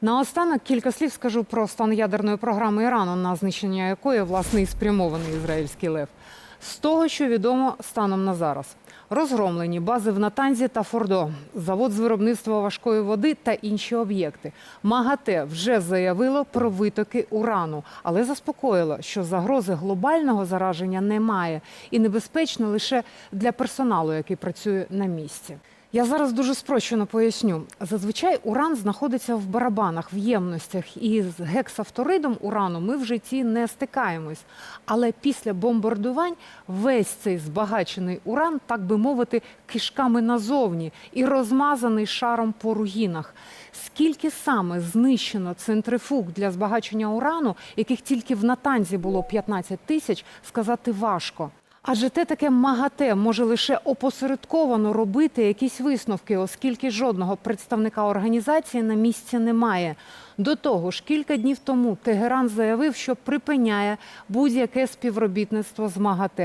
Наостанок кілька слів скажу про стан ядерної програми Ірану, на знищення якої власне і спрямований ізраїльський лев. З того, що відомо станом на зараз. Розгромлені бази в Натанзі та Фордо, завод з виробництва важкої води та інші об'єкти. МАГАТЕ вже заявило про витоки урану, але заспокоїло, що загрози глобального зараження немає і небезпечно лише для персоналу, який працює на місці. Я зараз дуже спрощено поясню. Зазвичай уран знаходиться в барабанах, в ємностях, і з гексафторидом урану ми в житті не стикаємось. Але після бомбардувань весь цей збагачений уран, так би мовити, кишками назовні і розмазаний шаром по руїнах. Скільки саме знищено центрифуг для збагачення урану, яких тільки в Натанзі було 15 тисяч, сказати важко. Адже те таке МАГАТЕ може лише опосередковано робити якісь висновки, оскільки жодного представника організації на місці немає. До того ж, кілька днів тому Тегеран заявив, що припиняє будь-яке співробітництво з МАГАТЕ.